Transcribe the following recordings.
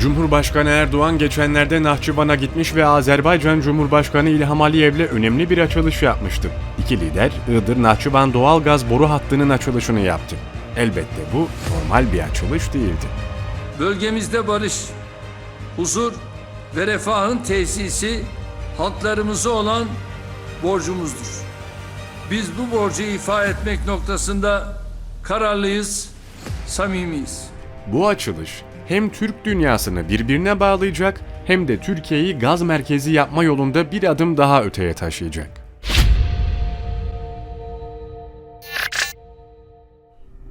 Cumhurbaşkanı Erdoğan geçenlerde Nahçıvan'a gitmiş ve Azerbaycan Cumhurbaşkanı İlham Aliyev'le önemli bir açılış yapmıştı. İki lider Iğdır Nahçıvan doğalgaz boru hattının açılışını yaptı. Elbette bu normal bir açılış değildi. Bölgemizde barış, huzur ve refahın tesisi halklarımıza olan borcumuzdur. Biz bu borcu ifa etmek noktasında kararlıyız, samimiyiz. Bu açılış hem Türk dünyasını birbirine bağlayacak hem de Türkiye'yi gaz merkezi yapma yolunda bir adım daha öteye taşıyacak.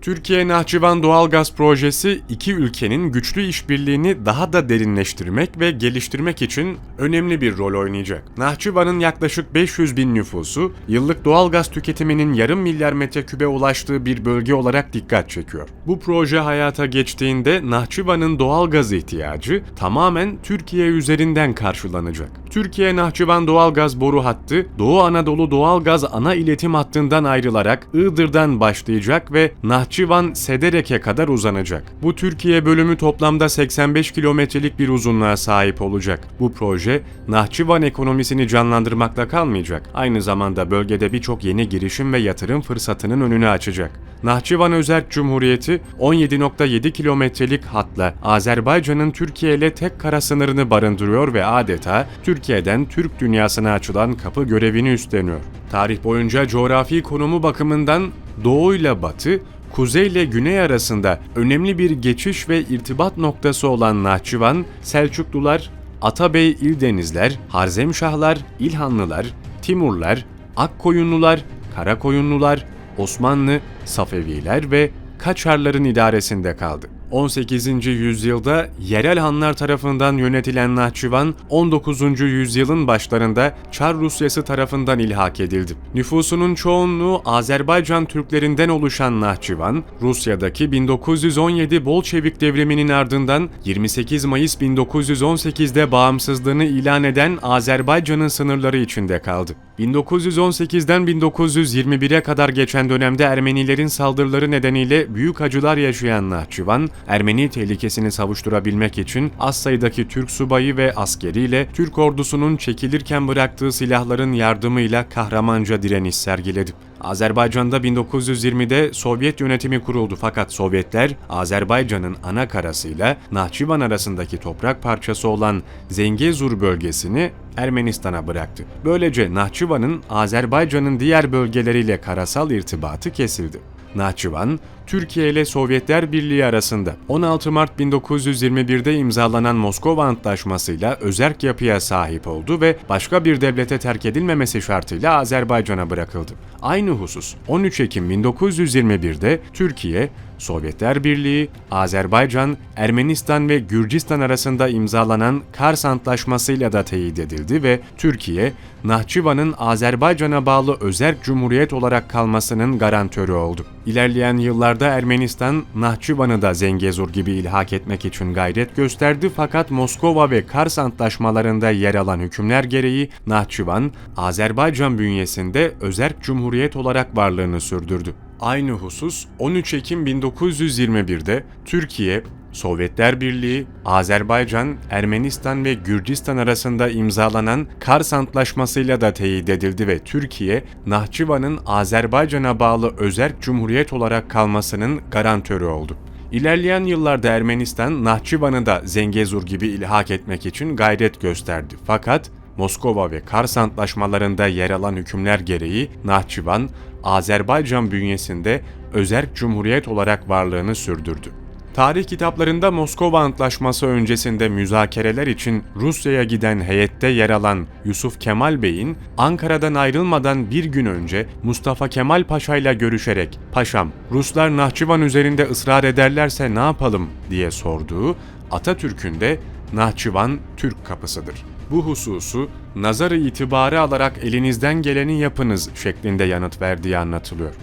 Türkiye Nahçıvan Doğalgaz Projesi iki ülkenin güçlü işbirliğini daha da derinleştirmek ve geliştirmek için önemli bir rol oynayacak. Nahçıvan'ın yaklaşık 500 bin nüfusu yıllık doğalgaz tüketiminin yarım milyar metrekübe ulaştığı bir bölge olarak dikkat çekiyor. Bu proje hayata geçtiğinde Nahçıvan'ın doğalgaz ihtiyacı tamamen Türkiye üzerinden karşılanacak. Türkiye Nahçıvan doğalgaz boru hattı Doğu Anadolu doğalgaz ana iletim hattından ayrılarak Iğdır'dan başlayacak ve Nahçıvan Sederek'e kadar uzanacak. Bu Türkiye bölümü toplamda 85 kilometrelik bir uzunluğa sahip olacak. Bu proje Nahçıvan ekonomisini canlandırmakla kalmayacak. Aynı zamanda bölgede birçok yeni girişim ve yatırım fırsatının önünü açacak. Nahçıvan Özerk Cumhuriyeti 17.7 kilometrelik hatla Azerbaycan'ın Türkiye ile tek kara sınırını barındırıyor ve adeta Türkiye'den Türk dünyasına açılan kapı görevini üstleniyor. Tarih boyunca coğrafi konumu bakımından doğu ile batı, kuzey ile güney arasında önemli bir geçiş ve irtibat noktası olan Nahçıvan, Selçuklular, Atabey İldenizler, Harzemşahlar, İlhanlılar, Timurlar, Akkoyunlular, Karakoyunlular, Osmanlı, Safeviler ve Kaçarların idaresinde kaldı. 18. yüzyılda yerel hanlar tarafından yönetilen Nahçıvan, 19. yüzyılın başlarında Çar Rusyası tarafından ilhak edildi. Nüfusunun çoğunluğu Azerbaycan Türklerinden oluşan Nahçıvan, Rusya'daki 1917 Bolşevik devriminin ardından 28 Mayıs 1918'de bağımsızlığını ilan eden Azerbaycan'ın sınırları içinde kaldı. 1918'den 1921'e kadar geçen dönemde Ermenilerin saldırıları nedeniyle büyük acılar yaşayan Nahçıvan, Ermeni tehlikesini savuşturabilmek için az sayıdaki Türk subayı ve askeriyle Türk ordusunun çekilirken bıraktığı silahların yardımıyla kahramanca direniş sergiledi. Azerbaycan'da 1920'de Sovyet yönetimi kuruldu fakat Sovyetler Azerbaycan'ın ana karasıyla Nahçıvan arasındaki toprak parçası olan Zengezur bölgesini Ermenistan'a bıraktı. Böylece Nahçıvan'ın Azerbaycan'ın diğer bölgeleriyle karasal irtibatı kesildi. Nahçıvan, Türkiye ile Sovyetler Birliği arasında 16 Mart 1921'de imzalanan Moskova Antlaşması'yla özerk yapıya sahip oldu ve başka bir devlete terk edilmemesi şartıyla Azerbaycan'a bırakıldı. Aynı husus 13 Ekim 1921'de Türkiye, Sovyetler Birliği, Azerbaycan, Ermenistan ve Gürcistan arasında imzalanan Kars Antlaşması'yla da teyit edildi ve Türkiye, Nahçıvan'ın Azerbaycan'a bağlı özerk cumhuriyet olarak kalmasının garantörü oldu. İlerleyen yıllarda Ermenistan, Nahçıvan'ı da Zengezur gibi ilhak etmek için gayret gösterdi fakat Moskova ve Kars antlaşmalarında yer alan hükümler gereği Nahçıvan, Azerbaycan bünyesinde özerk cumhuriyet olarak varlığını sürdürdü. Aynı husus 13 Ekim 1921'de Türkiye, Sovyetler Birliği, Azerbaycan, Ermenistan ve Gürcistan arasında imzalanan Kars Antlaşması'yla da teyit edildi ve Türkiye, Nahçıvan'ın Azerbaycan'a bağlı özerk cumhuriyet olarak kalmasının garantörü oldu. İlerleyen yıllarda Ermenistan, Nahçıvan'ı da Zengezur gibi ilhak etmek için gayret gösterdi. Fakat Moskova ve Kars antlaşmalarında yer alan hükümler gereği Nahçıvan, Azerbaycan bünyesinde özerk cumhuriyet olarak varlığını sürdürdü. Tarih kitaplarında Moskova Antlaşması öncesinde müzakereler için Rusya'ya giden heyette yer alan Yusuf Kemal Bey'in Ankara'dan ayrılmadan bir gün önce Mustafa Kemal Paşa ile görüşerek "Paşam, Ruslar Nahçıvan üzerinde ısrar ederlerse ne yapalım?" diye sorduğu Atatürk'ün de Nahçıvan Türk kapısıdır. Bu hususu nazarı itibarı alarak elinizden geleni yapınız şeklinde yanıt verdiği anlatılıyor.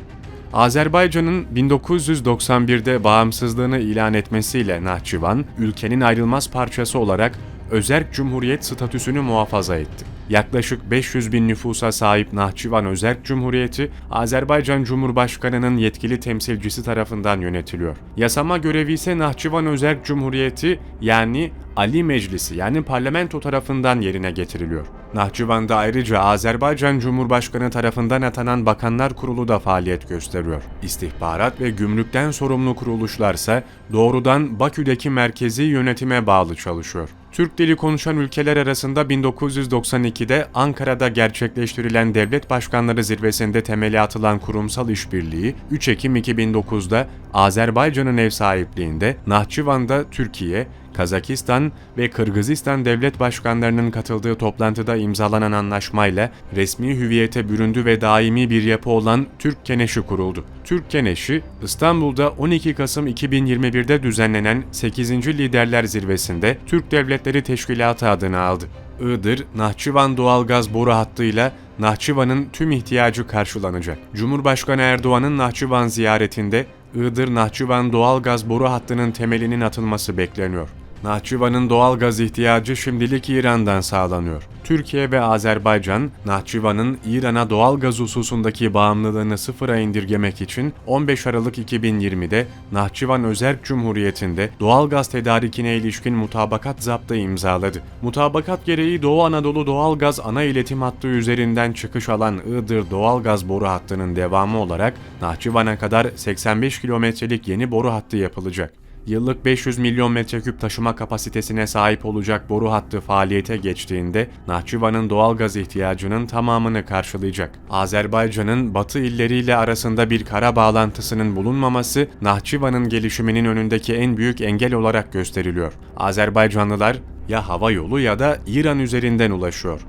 Azerbaycan'ın 1991'de bağımsızlığını ilan etmesiyle Nahçıvan, ülkenin ayrılmaz parçası olarak özerk cumhuriyet statüsünü muhafaza etti. Yaklaşık 500 bin nüfusa sahip Nahçıvan Özerk Cumhuriyeti, Azerbaycan Cumhurbaşkanı'nın yetkili temsilcisi tarafından yönetiliyor. Yasama görevi ise Nahçıvan Özerk Cumhuriyeti yani Ali Meclisi yani parlamento tarafından yerine getiriliyor. Nahçıvan'da ayrıca Azerbaycan Cumhurbaşkanı tarafından atanan Bakanlar Kurulu da faaliyet gösteriyor. İstihbarat ve gümrükten sorumlu kuruluşlarsa doğrudan Bakü'deki merkezi yönetime bağlı çalışıyor. Türk dili konuşan ülkeler arasında 1992'de Ankara'da gerçekleştirilen Devlet Başkanları Zirvesi'nde temeli atılan kurumsal işbirliği 3 Ekim 2009'da Azerbaycan'ın ev sahipliğinde Nahçıvan'da Türkiye, Kazakistan ve Kırgızistan devlet başkanlarının katıldığı toplantıda imzalanan anlaşmayla resmi hüviyete büründü ve daimi bir yapı olan Türk Keneşi kuruldu. Türk Keneşi, İstanbul'da 12 Kasım 2021'de düzenlenen 8. Liderler Zirvesi'nde Türk Devletleri Teşkilatı adını aldı. Iğdır, Nahçıvan doğalgaz boru hattıyla Nahçıvan'ın tüm ihtiyacı karşılanacak. Cumhurbaşkanı Erdoğan'ın Nahçıvan ziyaretinde Iğdır Nahçıvan doğalgaz boru hattının temelinin atılması bekleniyor. Nahçıvan'ın doğal gaz ihtiyacı şimdilik İran'dan sağlanıyor. Türkiye ve Azerbaycan, Nahçıvan'ın İran'a doğal gaz hususundaki bağımlılığını sıfıra indirgemek için 15 Aralık 2020'de Nahçıvan Özerk Cumhuriyeti'nde doğal gaz tedarikine ilişkin mutabakat zaptı imzaladı. Mutabakat gereği Doğu Anadolu doğal gaz ana iletim hattı üzerinden çıkış alan Iğdır doğal gaz boru hattının devamı olarak Nahçıvan'a kadar 85 kilometrelik yeni boru hattı yapılacak yıllık 500 milyon metreküp taşıma kapasitesine sahip olacak boru hattı faaliyete geçtiğinde Nahçıvan'ın doğal gaz ihtiyacının tamamını karşılayacak. Azerbaycan'ın batı illeriyle arasında bir kara bağlantısının bulunmaması Nahçıvan'ın gelişiminin önündeki en büyük engel olarak gösteriliyor. Azerbaycanlılar ya hava yolu ya da İran üzerinden ulaşıyor.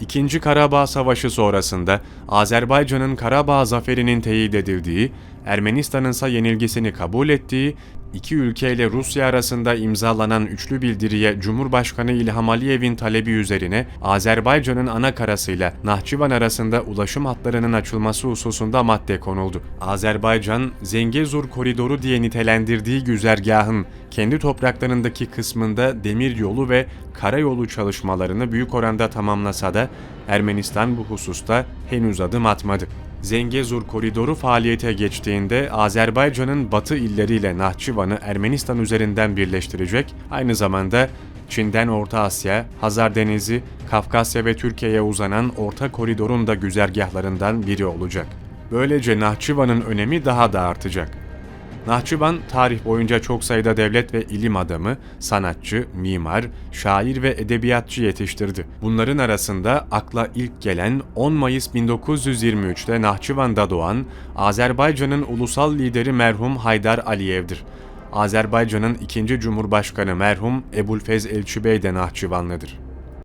İkinci Karabağ Savaşı sonrasında Azerbaycan'ın Karabağ zaferinin teyit edildiği, Ermenistan'ın ise yenilgisini kabul ettiği, iki ülke ile Rusya arasında imzalanan üçlü bildiriye Cumhurbaşkanı İlham Aliyev'in talebi üzerine Azerbaycan'ın ana karasıyla Nahçıvan arasında ulaşım hatlarının açılması hususunda madde konuldu. Azerbaycan, Zengezur koridoru diye nitelendirdiği güzergahın kendi topraklarındaki kısmında demir yolu ve karayolu çalışmalarını büyük oranda tamamlasa da Ermenistan bu hususta henüz adım atmadı. Zengezur koridoru faaliyete geçtiğinde Azerbaycan'ın batı illeriyle Nahçıvan'ı Ermenistan üzerinden birleştirecek, aynı zamanda Çin'den Orta Asya, Hazar Denizi, Kafkasya ve Türkiye'ye uzanan orta koridorun da güzergahlarından biri olacak. Böylece Nahçıvan'ın önemi daha da artacak. Nahçıvan tarih boyunca çok sayıda devlet ve ilim adamı, sanatçı, mimar, şair ve edebiyatçı yetiştirdi. Bunların arasında akla ilk gelen 10 Mayıs 1923'te Nahçıvan'da doğan Azerbaycan'ın ulusal lideri merhum Haydar Aliyev'dir. Azerbaycan'ın ikinci cumhurbaşkanı merhum Ebulfez Elçibey de Nahçıvanlıdır.